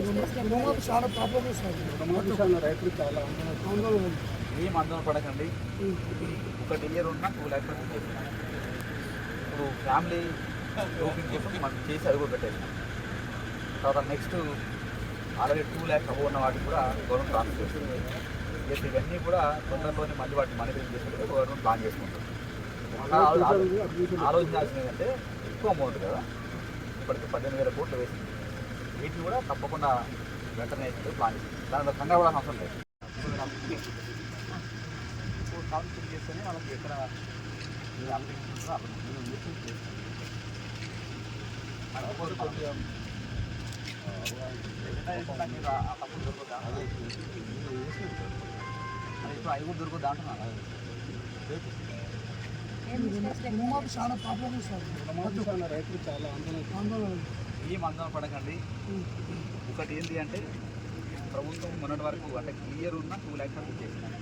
రుణమాఫీ చాలా ప్రాబ్లం వస్తుంది రైతులు చాలా ఆందోళన ఉంది. ఏం ఆందోళన పడకండి. ఒకటి ఇయర్ ఉన్న టూ చేసినాం. ఇప్పుడు ఫ్యామిలీ గ్రూపింగ్ కోసం మనం చేసి పెట్టేసినాం. తర్వాత నెక్స్ట్ ఆల్రెడీ టూ ల్యాక్స్ అవ్వ ఉన్న వాటికి కూడా గవర్నమెంట్ ట్రాన్స్ఫర్ చేస్తుంది. ఇవన్నీ కూడా తొందరలోనే మళ్ళీ వాటిని మనీ చేసుకుంటే గవర్నమెంట్ ప్లాన్ చేసుకుంటుంది. ఆలో- ఆలో- ఆలోచించాల్సింది ఏంటంటే ఎక్కువ అమౌంట్ కదా. ఇప్పటికి పదిహేను వేల కోట్లు వేసింది. వీటిని కూడా తప్పకుండా వెంటనే ప్లాన్ చేస్తుంది దానిలో కంగారు కూడా అవసరం లేదు ఇప్పుడు కౌన్సిల్ చేస్తేనే వాళ్ళకి ఎక్కడ అది ఇప్పుడు అవి కూడా దొరకదా అంటున్నా చాలా ప్రాబ్లం వస్తుంది రైతులు చాలా ఆందోళన ఆందోళన ఏం ఆందోళన పడకండి. ఒకటి ఏంటి అంటే ప్రభుత్వం మొన్నటి వరకు అంటే క్లియర్ ఉన్న టూ ల్యాక్స్ వరకు చేసినాం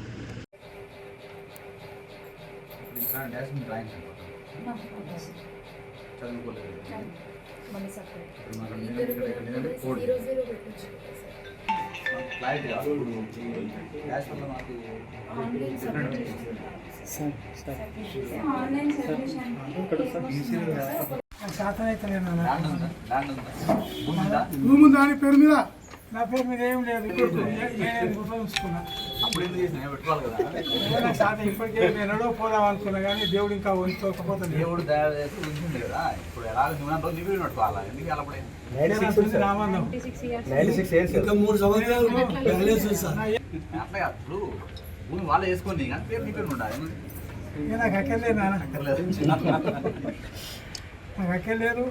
ఇప్పుడు ఇంకా భూమి దాని పేరు మీద? నా పేరు మీద ఏం లేదు. ఉంచుకున్నా. ఇప్పటికే నేను ఎడో పోదాం అనుకున్నా కానీ దేవుడు ఇంకా వంచుకోకపోతే దేవుడు ఉంచింది కదా. ఇప్పుడు ఎలా ఇంకా మూడు సంవత్సరాలు అట్లా ఇప్పుడు భూమి వాళ్ళు వేసుకొని కానీ పేరు నీ పేరు ఉండాలి. నాకు అక్కర్లేదు నాన్న. నాకు లేరు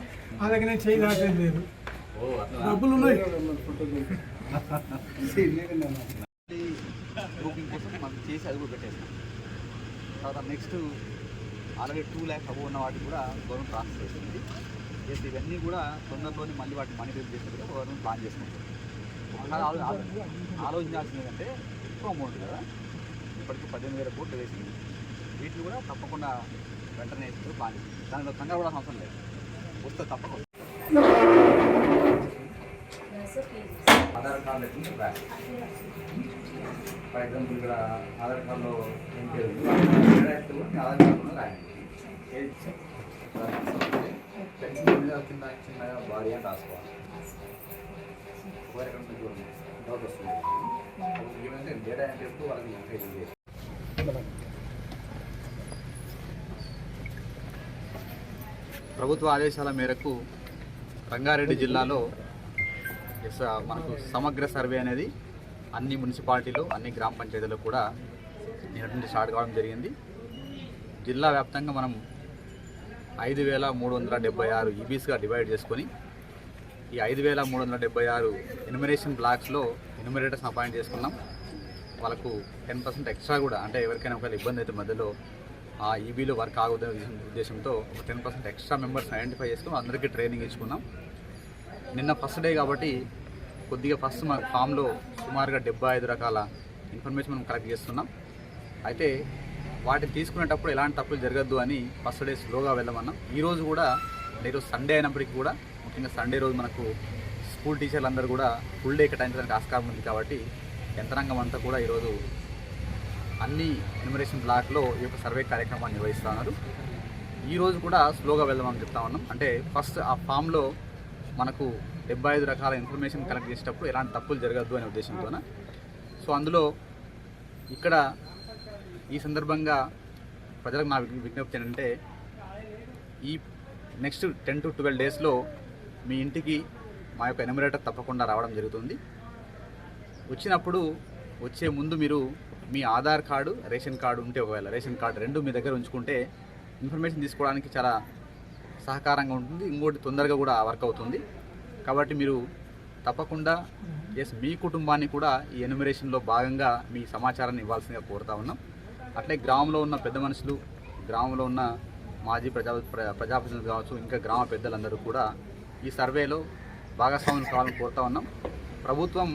అలాగే నేను చేయి దాటేది లేదు. డబ్బులు ఉన్నాయి. కోసం మనం చేసి అది కూడా పెట్టేసాం తర్వాత నెక్స్ట్ ఆల్రెడీ టూ ల్యాక్స్ అబో ఉన్న వాటికి కూడా గవర్నమెంట్ ట్రాన్స్ఫర్ చేస్తుంది. చేసి ఇవన్నీ కూడా తొందరలోనే మళ్ళీ వాటిని మనీ బిల్ చేసి కూడా గవర్నమెంట్ ప్లాన్ చేసుకుంటుంది. ఒకసారి ఆలోచించాల్సింది ఏంటంటే ఎక్కువ అమౌంట్ కదా. ఇప్పటికి పద్దెనిమిది వేల కోట్లు వేసింది. వీటిని కూడా తప్పకుండా వెంటనే వేసి ప్లాన్ దానిలో కంగారు కూడా అవసరం లేదు. వస్తే తప్పకుండా. ఆధార్ కార్డు లేకుండా బ్యాంక్ ఫర్ ఎగ్జాంపుల్ ఇక్కడ ఆధార్ కార్డులో ఏం పేరు ఆధార్ కార్డులో రాయండి. పెన్షన్ కింద చిన్నగా బాడీ అని రాసుకోవాలి. ఒకవేళ డౌట్ వస్తుంది. ఏమంటే డేటా అని చెప్తూ వాళ్ళకి ఎంకరేజ్ చేసి ప్రభుత్వ ఆదేశాల మేరకు రంగారెడ్డి జిల్లాలో ఎస్, మనకు సమగ్ర సర్వే అనేది అన్ని మున్సిపాలిటీలు అన్ని గ్రామ పంచాయతీలో కూడా నిన్నటి స్టార్ట్ కావడం జరిగింది. జిల్లా వ్యాప్తంగా మనం ఐదు వేల మూడు వందల డెబ్బై ఆరు e ఈబీస్గా డివైడ్ చేసుకొని ఈ ఐదు వేల మూడు వందల డెబ్బై ఆరు ఎన్యుమరేషన్ బ్లాక్స్లో ఎన్యుమరేటర్స్ అపాయింట్ చేసుకున్నాం. వాళ్ళకు టెన్ పర్సెంట్ ఎక్స్ట్రా కూడా అంటే ఎవరికైనా ఒకవేళ ఇబ్బంది అయితే మధ్యలో ఆ ఈబీలో వర్క్ ఆగుతున్న ఉద్దేశంతో ఒక ten percent extra members identify చేసుకుని అందరికీ ట్రైనింగ్ ఇచ్చుకున్నాం. నిన్న ఫస్ట్ డే కాబట్టి కొద్దిగా ఫస్ట్ మా ఫామ్లో సుమారుగా డెబ్బై ఐదు రకాల ఇన్ఫర్మేషన్ మనం కలెక్ట్ చేస్తున్నాం. అయితే వాటిని తీసుకునేటప్పుడు ఎలాంటి తప్పులు జరగద్దు అని ఫస్ట్ డే స్లోగా వెళ్ళమన్నాం. ఈరోజు కూడా ఈరోజు సండే అయినప్పటికీ కూడా ముఖ్యంగా సండే రోజు మనకు స్కూల్ టీచర్లందరూ కూడా ఫుల్ డే కేటాయించడానికి ఆస్కారం ఉంది కాబట్టి యంత్రాంగం అంతా కూడా ఈరోజు అన్ని ఎన్యూమరేషన్ బ్లాక్లో ఈ యొక్క సర్వే కార్యక్రమాన్ని నిర్వహిస్తూ ఉన్నారు. ఈరోజు కూడా స్లోగా వెళ్దామని చెప్తా ఉన్నాం. అంటే ఫస్ట్ ఆ ఫామ్లో మనకు డెబ్బై ఐదు రకాల ఇన్ఫర్మేషన్ కలెక్ట్ చేసేటప్పుడు ఎలాంటి తప్పులు జరగద్దు అనే ఉద్దేశంతోన. సో అందులో ఇక్కడ ఈ సందర్భంగా ప్రజలకు నా విజ్ఞప్తి ఏంటంటే ఈ నెక్స్ట్ టెన్ టు ట్వెల్వ్ డేస్లో మీ ఇంటికి మా యొక్క ఎనిమరేటర్ తప్పకుండా రావడం జరుగుతుంది. వచ్చినప్పుడు వచ్చే ముందు మీరు మీ ఆధార్ కార్డు రేషన్ కార్డు ఉంటే ఒకవేళ రేషన్ కార్డు రెండు మీ దగ్గర ఉంచుకుంటే ఇన్ఫర్మేషన్ తీసుకోవడానికి చాలా సహకారంగా ఉంటుంది. ఇంకోటి తొందరగా కూడా వర్క్ అవుతుంది. కాబట్టి మీరు తప్పకుండా ఎస్ మీ కుటుంబాన్ని కూడా ఈ ఎన్యుమరేషన్లో భాగంగా మీ సమాచారాన్ని ఇవ్వాల్సిందిగా కోరుతా ఉన్నాం. అట్లే గ్రామంలో ఉన్న పెద్ద మనుషులు గ్రామంలో ఉన్న మాజీ ప్రజా ప్రజాప్రతినిధులు కావచ్చు ఇంకా గ్రామ పెద్దలందరూ కూడా ఈ సర్వేలో భాగస్వామ్యం కావాలని కోరుతా ఉన్నాం. ప్రభుత్వం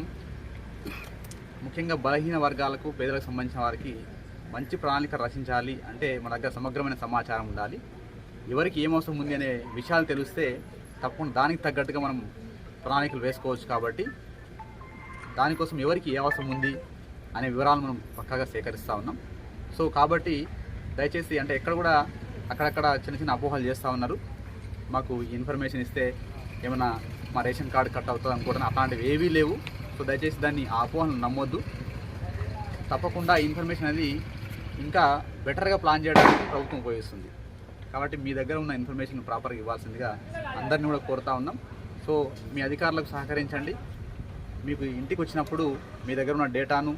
ముఖ్యంగా బలహీన వర్గాలకు పేదలకు సంబంధించిన వారికి మంచి ప్రణాళిక రచించాలి అంటే మన దగ్గర సమగ్రమైన సమాచారం ఉండాలి. ఎవరికి ఏం అవసరం ఉంది అనే విషయాలు తెలిస్తే తప్పకుండా దానికి తగ్గట్టుగా మనం ప్రణాళికలు వేసుకోవచ్చు కాబట్టి దానికోసం ఎవరికి ఏ అవసరం ఉంది అనే వివరాలు మనం పక్కాగా సేకరిస్తూ ఉన్నాం. సో కాబట్టి దయచేసి అంటే ఎక్కడ కూడా అక్కడక్కడ చిన్న చిన్న అపోహలు చేస్తూ ఉన్నారు. మాకు ఇన్ఫర్మేషన్ ఇస్తే ఏమైనా మా రేషన్ కార్డు కట్ అవుతుంది అనుకోవడం అట్లాంటివి ఏవీ లేవు. సో దయచేసి దాన్ని ఆ నమ్మొద్దు. తప్పకుండా ఈ ఇన్ఫర్మేషన్ అనేది ఇంకా బెటర్గా ప్లాన్ చేయడానికి ప్రభుత్వం ఉపయోగిస్తుంది. కాబట్టి మీ దగ్గర ఉన్న ఇన్ఫర్మేషన్ ప్రాపర్గా ఇవ్వాల్సిందిగా అందరిని కూడా కోరుతా ఉన్నాం. సో మీ అధికారులకు సహకరించండి. మీకు ఇంటికి వచ్చినప్పుడు మీ దగ్గర ఉన్న డేటాను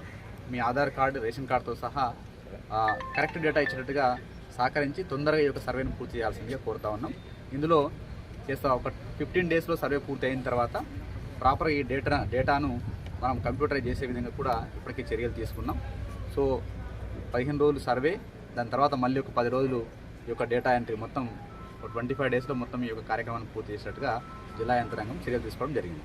మీ ఆధార్ కార్డు రేషన్ కార్డుతో సహా కరెక్ట్ డేటా ఇచ్చినట్టుగా సహకరించి తొందరగా ఈ యొక్క సర్వేను పూర్తి చేయాల్సిందిగా కోరుతా ఉన్నాం. ఇందులో చేస్తా ఒక ఫిఫ్టీన్ డేస్లో సర్వే పూర్తి అయిన తర్వాత ప్రాపర్ ఈ డేటా డేటాను మనం కంప్యూటరైజ్ చేసే విధంగా కూడా ఇప్పటికే చర్యలు తీసుకున్నాం. సో పదిహేను రోజులు సర్వే దాని తర్వాత మళ్ళీ ఒక పది రోజులు ఈ యొక్క డేటా ఎంట్రీ మొత్తం ట్వంటీ ఫైవ్ డేస్లో మొత్తం ఈ యొక్క కార్యక్రమాన్ని పూర్తి చేసినట్టుగా జిల్లా యంత్రాంగం చర్యలు తీసుకోవడం జరిగింది.